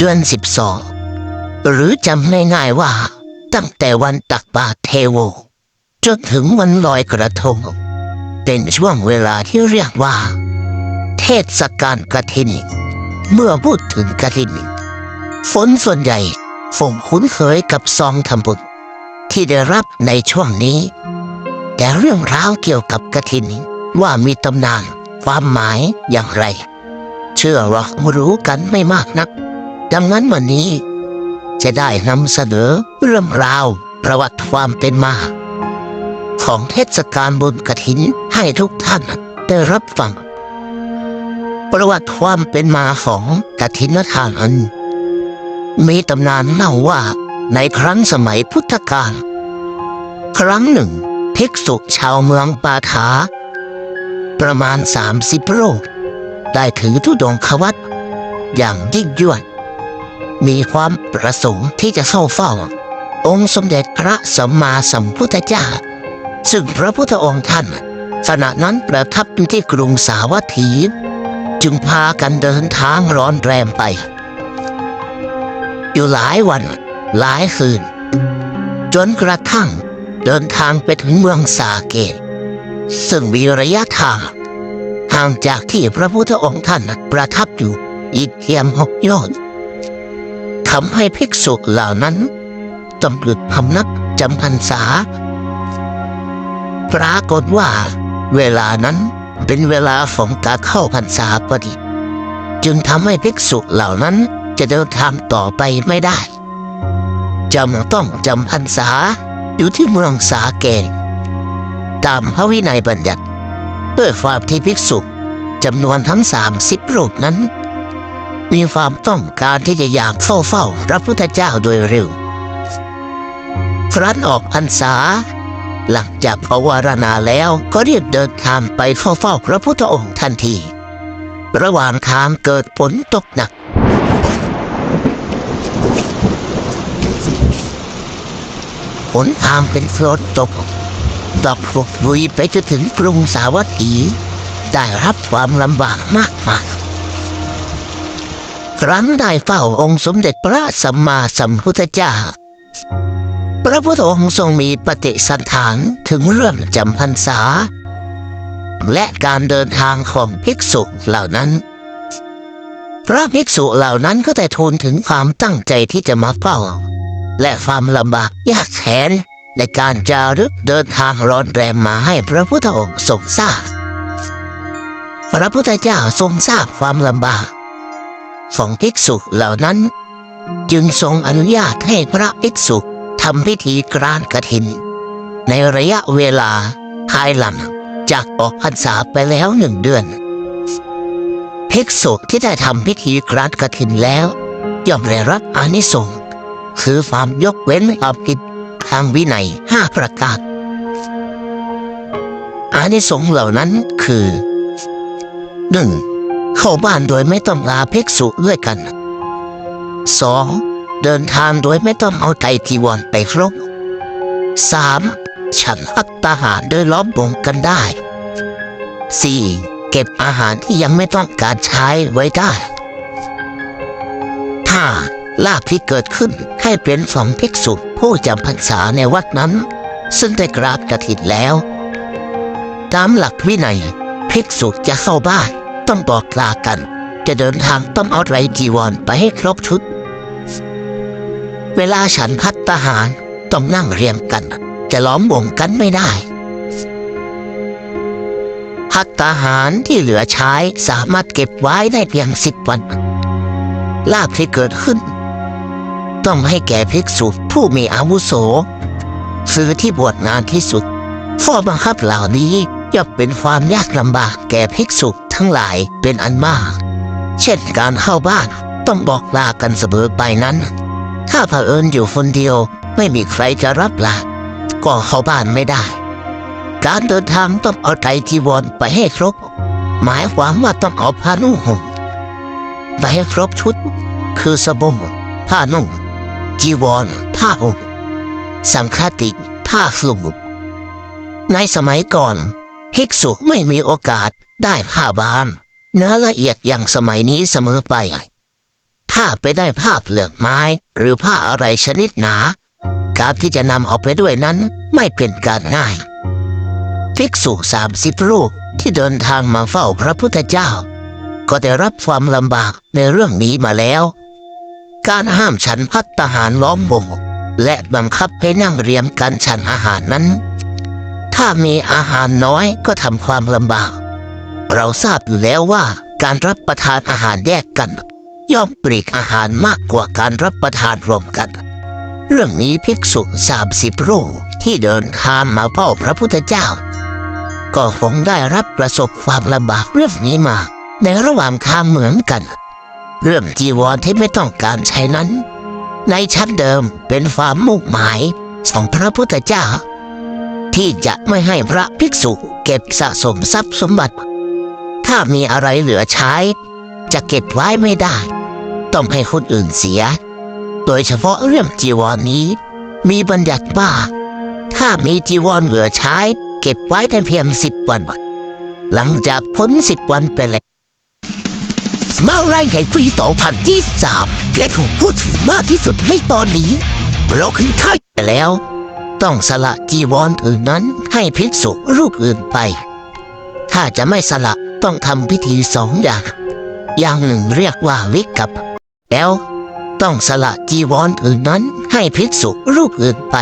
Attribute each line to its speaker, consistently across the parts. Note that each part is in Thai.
Speaker 1: เดือนสิบสองหรือจำง่ายๆว่า ตั้งแต่วันตักบาตรเทโว จนถึงวันลอยกระทง เป็นช่วงเวลาที่เรียกว่า เทศกาลกฐิน เมื่อพูดถึงกฐิน ฝนส่วนใหญ่คงคุ้นเคยกับซองทำบุญที่ได้รับในช่วงนี้ แต่เรื่องราวเกี่ยวกับกฐินว่ามีตำนานความหมายอย่างไร เชื่อว่ารู้กันไม่มากนัก ดังนั้นวันนี้ จะได้นำเสนอเรื่องราวประวัติความเป็นมา ของเทศกาลบุญกฐินให้ทุกท่านได้รับฟัง ประวัติความเป็นมาของกฐินทานอัน มีตำนานเล่าว่าในครั้งสมัยพุทธกาลครั้งหนึ่งภิกษุชาวเมืองปาถา ประมาณสามสิบโรคได้ถือธุดงควัตอย่างยิ่งยวด มีความประสงค์ที่จะเข้าเฝ้า องค์สมเด็จพระสัมมาสัมพุทธเจ้า ซึ่งพระพุทธองค์ท่าน ขณะนั้นประทับอยู่ที่กรุงสาวัตถี จึงพากันเดินทางร้อนแรมไป อยู่หลายวันหลายคืน จนกระทั่งเดินทางไปถึงเมืองสาเกต ซึ่งมีระยะทางห่างจากที่พระพุทธองค์ท่านประทับอยู่อีกเพียงหกโยชน์ำให้ภิกษุเหล่านั้นต้องหยุดพำนักจำพรรษา ปรากฏว่า เวลานั้นเป็นเวลาของการเข้าพรรษาพอดีจึงทำให้ภิกษุเหล่านั้นจะเดินทางต่อไปไม่ได้จำต้องจำพรรษาอยู่ที่เมืองสาเกตตามพระวินัยบัญญัติเพื่อความที่ภิกษุจำนวนทั้งสามสิบรูปนั้น มีความต้องการที่จะอยากเข้าเฝ้าพระพุทธเจ้าโดยเร็วครั้นออกพรรษา หลังจากภาวารณาแล้วก็รีบเดินทางไปเข้าเฝ้าพระพุทธองค์ทันที ระหว่างทางเกิดฝนตกหนักฝนทางเป็นโคลนตกตกปลุกลุยไปจนถึงกรุงสาวัตถีได้รับความลำบากมากมาย ครั้นได้เฝ้าองค์สมเด็จพระสัมมาสัมพุทธเจ้า พระพุทธองค์ทรงมีปฏิสันฐานถึงเรื่องจำพรรษา และการเดินทางของภิกษุเหล่านั้น พระภิกษุเหล่านั้นก็ได้ทูลถึงความตั้งใจที่จะมาเฝ้า และความลำบากยากแค้นในการจารึกเดินทางร้อนแรมมาให้พระพุทธองค์ทรงทราบพระพุทธเจ้าทรงทราบความลำบาก ของภิกษุเหล่านั้น จึงทรงอนุญาตให้พระภิกษุทำพิธีกรานกฐิน ในระยะเวลาภายหลังจากออกพรรษาไปแล้วหนึ่งเดือน ภิกษุที่ได้ทำพิธีกรานกฐินแล้วย่อมได้รับอานิสงส์คือความยกเว้นความผิดทางวินัยห้าประการอานิสงส์เหล่านั้นคือหนึ่ง เข้าบ้านโดยไม่ต้องลาภิกษุด้วยกันสองเดินทางโดยไม่ต้องเอาไตรจีวรไปครบสามฉันพักตาหารโดยล้อมวงกันได้สี่เก็บอาหารที่ยังไม่ต้องการใช้ไว้ได้ห้าลาภที่เกิดขึ้นให้เป็นของภิกษุผู้จำพรรษาในวัดนั้น ซึ่งได้กราบกฐินแล้ว ตามหลักวินัยภิกษุจะเข้าบ้าน ต้องบอกลากัน จะเดินทางต้องเอาไรจีวรไปให้ครบชุด เวลาฉันพัดทหารต้องนั่งเรียงกัน จะล้อมวงกันไม่ได้ พักทหารที่เหลือใช้สามารถเก็บไว้ได้เพียงสิบวัน ลาภที่เกิดขึ้น ต้องให้แก่ภิกษุผู้มีอาวุโสซื้อที่บวชนานที่สุดข้อบังคับเหล่านี้ย่อมเป็นความยากลำบากแก่ภิกษุ ทั้งหลายเป็นอันมาก เช่นการเข้าบ้านต้องบอกลากันเสมอไปนั้น ถ้าเผอิญอยู่คนเดียวไม่มีใครจะรับลาก็เข้าบ้านไม่ได้ การเดินทางต้องเอาไตรจีวรไปให้ครบ หมายความว่าต้องเอาผ้านุ่งห่มไปให้ครบชุด คือสบงผ้านุ่ง จีวร ผ้าห่มสังฆติผ้าคลุมในสมัยก่อน ภิกษุไม่มีโอกาส ได้ผ้าบางเนื้อละเอียดอย่างสมัยนี้เสมอไป ถ้าไปได้ภาพเหลือกไม้ หรือผ้าอะไรชนิดหนา การที่จะนำเอาไปด้วยนั้นไม่เป็นการง่าย ภิกษุสามสิบรูปที่เดินทางมาเฝ้าพระพุทธเจ้า ก็ได้รับความลำบากในเรื่องนี้มาแล้ว การห้ามฉันพัตตาหารล้อมวงและบังคับให้นั่งเรียงกันฉันอาหารนั้น ถ้ามีอาหารน้อยก็ทำความลำบาก เราทราบอยู่แล้วว่าการรับประทานอาหารแยกกัน ย่อมปลีกอาหารมากกว่าการรับประทานรวมกัน เรื่องนี้ภิกษุสามสิบรูปที่เดินทางมาเฝ้าพระพุทธเจ้า ก็คงได้รับประสบความลำบากเรื่องนี้มา ในระหว่างทางเหมือนกัน เรื่องจีวรที่ไม่ต้องการใช้นั้น ในชั้นเดิมเป็นความมุ่งหมายของพระพุทธเจ้า ที่จะไม่ให้พระภิกษุเก็บสะสมทรัพย์สมบัติ ถ้ามีอะไรเหลือใช้ จะเก็บไว้ไม่ได้ ต้องให้คนอื่นเสีย โดยเฉพาะเรื่องจีวรนนี้ มีบัญญัติว่าถ้ามีจีวรเหลือใช้ เก็บไว้แต่เพียงสิบวัน หลังจากพ้นสิบวันไปแล้วมาไล่แห่งปีต่อพันที่สามและถูกพูดถึงมากที่สุดในตอนนี้เราขึ้นท้ายไปแล้ว ต้องสละจีวรอื่นนั้นให้ภิกษุรูปอื่นไป ถ้าจะไม่สละ ต้องทำพิธีสองอย่าง อย่างหนึ่งเรียกว่าวิกัปแล้วต้องสละจีวรอื่นนั้นให้ภิกษุรูปอื่นไป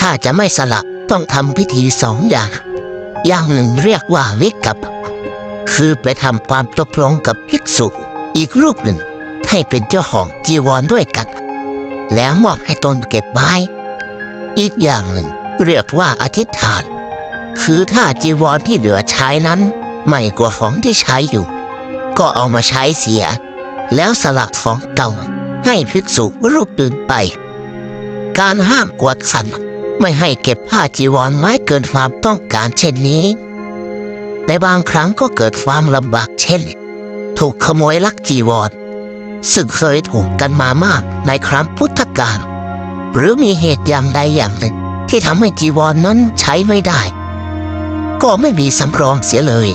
Speaker 1: ถ้าจะไม่สละต้องทำพิธีสองอย่าง อย่างหนึ่งเรียกว่าวิกัปคือไปทำความตกลงกับภิกษุอีกรูปหนึ่งให้เป็นเจ้าของจีวรด้วยกัน แล้วมอบให้ตนเก็บไว้ อีกอย่างหนึ่งเรียกว่าอธิษฐาน คือถ้าจีวรที่เหลือใช้นั้น ไม่กว่าของที่ใช้อยู่ ก็เอามาใช้เสีย แล้วสลักของเก่าให้ภิกษุรูปอื่นไป การห้ามกวดขันไม่ให้เก็บผ้าจีวรไว้เกินความต้องการเช่นนี้ ในบางครั้งก็เกิดความลำบากเช่น ถูกขโมยลักจีวร ซึ่งเคยถูกกันมามากในครั้งพุทธกาลหรือมีเหตุอย่างใดอย่างหนึ่ง ที่ทำให้จีวรนนั้นใช้ไม่ได้ ก็ไม่มีสำรองเสียเลย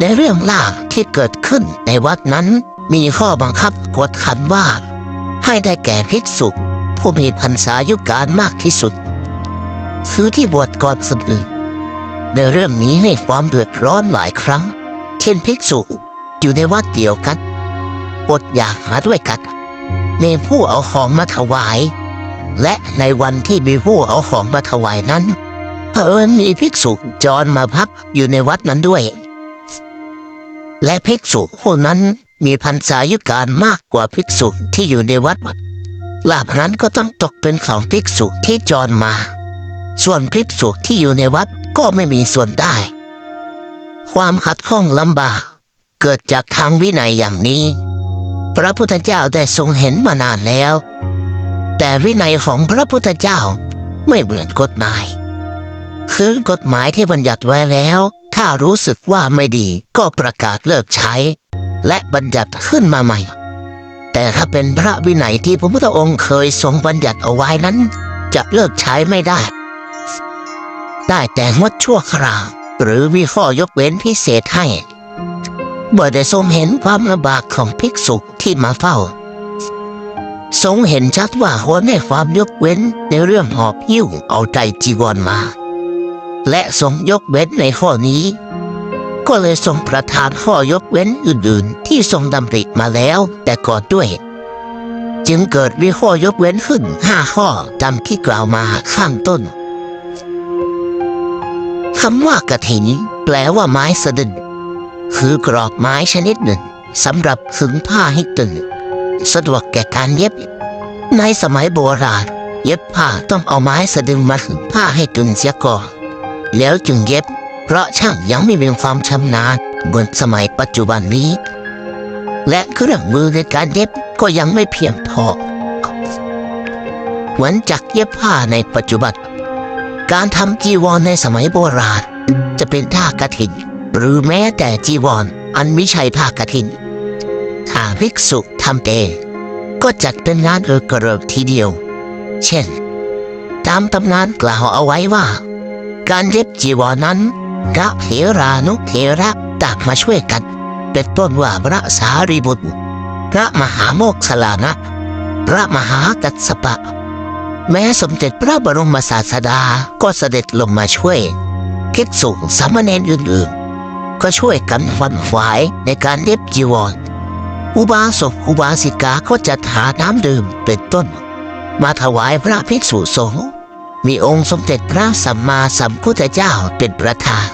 Speaker 1: ในเรื่องล่าที่เกิดขึ้นในวัดนั้นมีข้อบังคับกฎขันว่า ให้ได้แก่ภิกษุผู้มีพรรษายุการมากที่สุดคือที่บวชก่อนสอื่นในเรื่องนี้ให้ความเดือดร้อนหลายครั้ง เช่นภิกษุอยู่ในวัดเดียวกันอดอยากหาด้วยกันมีผู้เอาของมาถวาย และในวันที่มีผู้เอาของมาถวายนั้นเผอิญมีภิกษุจรมาพักอยู่ในวัดนั้นด้วย และภิกษุผู้นั้นมีพรรษายุการมากกว่าภิกษุที่อยู่ในวัดลาภนั้นก็ต้องตกเป็นของภิกษุที่จรมา ส่วนภิกษุที่อยู่ในวัดก็ไม่มีส่วนได้ ความขัดข้องลำบาก เกิดจากทางวินัยอย่างนี้ พระพุทธเจ้าได้ทรงเห็นมานานแล้ว แต่วินัยของพระพุทธเจ้าไม่เหมือนกฎหมาย คือกฎหมายที่บัญญัติไว้แล้ว ถ้ารู้สึกว่าไม่ดีก็ประกาศเลิกใช้ และบัญญัติขึ้นมาใหม่ แต่ถ้าเป็นพระวินัยที่พระพุทธองค์เคยทรงบัญญัติเอาไว้นั้น จะเลิกใช้ไม่ได้ ได้แต่งดชั่วคราวหรือมีข้อยกเว้นพิเศษให้บ่ได้ทรงเห็นความลำบากของภิกษุที่มาเฝ้า ทรงเห็นชัดว่าควรให้ความยกเว้นในเรื่องหอบหิ้วเอาใจจีวรมา และทรงยกเว้นในข้อนี้ ก็เลยทรงประทานข้อยกเว้นอื่นๆ ที่ทรงดำริมาแล้วแต่ก่อนด้วย จึงเกิดมีข้อยกเว้นขึ้นห้าข้อตามที่กล่าวมาข้างต้นคำว่ากระถินแปลว่าไม้สะดึงคือกรอบไม้ชนิดหนึ่งสำหรับขึงผ้าให้ตึงสะดวกแก่การเย็บ ในสมัยโบราณ เย็บผ้าต้องเอาไม้สะดึงมาขึงผ้าให้ตึงเสียก่อน แล้วจึงเย็บ เพราะช่างยังไม่มีความชำนาญเหมือนสมัยปัจจุบันนี้ และเครื่องมือในการเย็บก็ยังไม่เพียงพอเหมือนจักเย็บผ้าในปัจจุบัน การทำจีวรในสมัยโบราณ จะเป็นท่ากระถิน หรือแม้แต่จีวรออันไม่ใช่ผ้ากฐินถ้าภิกษุทำเองก็จัดเป็นงานเออกระเริกทีเดียว เช่น ตามตำนานกล่าวเอาไว้ว่า การเย็บจีวรนั้นพระเถรานุเถระต่างมาช่วยกัน เป็นต้นว่าพระสารีบุตร พระมหาโมกขลานะ พระมหากัสสปะ แม้สมเด็จพระบรมศาสดาก็เสด็จลงมาช่วยคิดสูงสามเณรอื่นๆ ก็ช่วยกันฟันฝายในการเย็บจีวรอุบาสกอุบาสิกาก็จะหาน้ำดื่มเป็นต้น มาถวายพระภิกษุสงฆ์ มีองค์สมเด็จพระสัมมาสัมพุทธเจ้าเป็นประธาน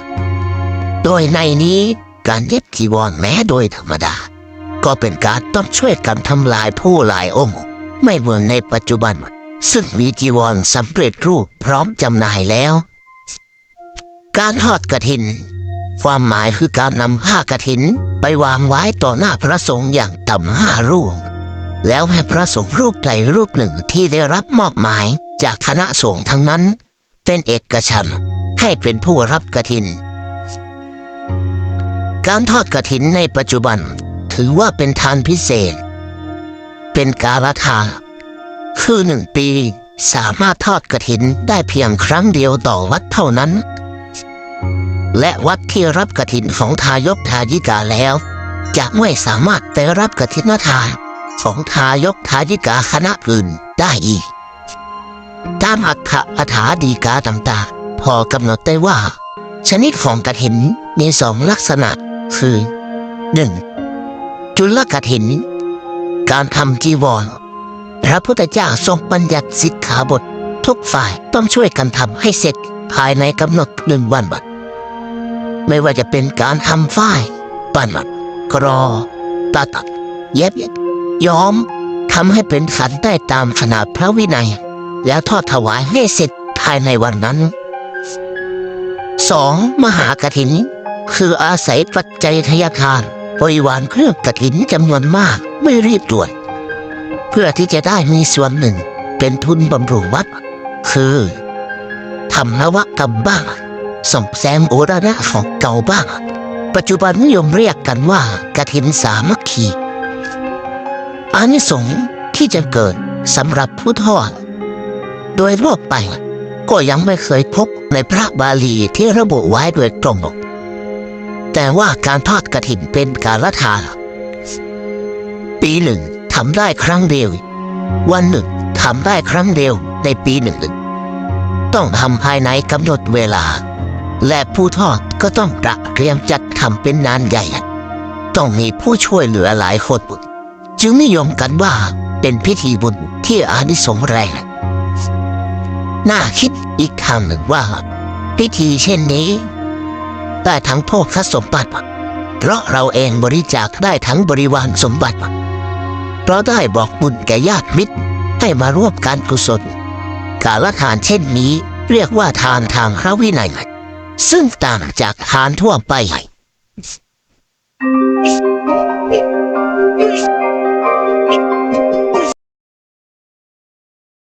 Speaker 1: โดยในนี้การเย็บจีวรแม้โดยธรรมดา ก็เป็นการต้องช่วยกันทำลายผู้หลายองค์ ไม่เหมือนในปัจจุบัน ซึ่งมีจีวรสำเร็จรูปพร้อมจำหน่ายแล้ว การทอดกระถิน ความหมายคือการนำผ้ากระถินไปวางไว้ต่อหน้าพระสงฆ์อย่างต่ำห้ารูปแล้วให้พระสงฆ์รูปใดรูปหนึ่งที่ได้รับมอบหมาย จากคณะสงฆ์ทั้งนั้น เป็นเอกฉันให้เป็นผู้รับกระถิน การทอดกระถินในปัจจุบันถือว่าเป็นทานพิเศษ เป็นการทานคือหนึ่งปีสามารถทอดกระถินได้เพียงครั้งเดียวต่อวัดเท่านั้น และวัดที่รับกระถินของทายกทายิกาแล้ว จะไม่สามารถไปรับกระถินทานของทายกทายิกาคณะอื่นได้อีก ตามอักขะถาดีกาต่างๆ พอกำหนดได้ว่า ชนิดของกระถินมีสองลักษณะ คือหนึ่งจุลกฐิน การทำจีวร พระพุทธเจ้าทรงบัญญัติสิกขาบท ทุกฝ่ายต้องช่วยกันทำให้เสร็จภายในกำหนดหนึ่งวันบัด ไม่ว่าจะเป็นการทำฝ้ายปั้นกรอตัด เย็บย้อมทำให้เป็นขันได้ตามขนาดพระวินัย แล้วทอดถวายให้เสร็จภายในวันนั้นสองมหากฐิน คืออาศัยปัจจัยทยทานบริวารเครื่องกฐินจำนวนมากไม่รีบด่วน เพื่อที่จะได้มีส่วนหนึ่งเป็นทุนบำรุงวัด คือทำนวกรรมบ้างส่งแซมโอรณะของเก่าบ้าง ปัจจุบันนิยมเรียกกันว่ากฐินสามัคคีอานิสงส์ที่จะเกิดสำหรับผู้ทอด โดยทั่วไป ก็ยังไม่เคยพบในพระบาลีที่ระบุไว้โดยตรงแต่ว่าการทอดกระถิ่นเป็นการละทานปีหนึ่งทำได้ครั้งเดียว วันหนึ่งทำได้ครั้งเดียวในปีหนึ่ง ต้องทำภายในกำหนดเวลา และผู้ทอดก็ต้องตระเตรียมจัดทำเป็นนานใหญ่ ต้องมีผู้ช่วยเหลือหลายคน จึงนิยมกันว่าเป็นพิธีบุญที่อานิสงส์แรง น่าคิดอีกทางหนึ่งว่า พิธีเช่นนี้ ได้ทั้งโภคสมบัติ เพราะเราเองบริจาคได้ทั้งบริวารสมบัติ เพราะได้บอกบุญแก่ญาติมิตรให้มาร่วมการกุศล การละทานเช่นนี้เรียกว่าทานทางพระวินัย ซึ่งต่างจากทานทั่วไป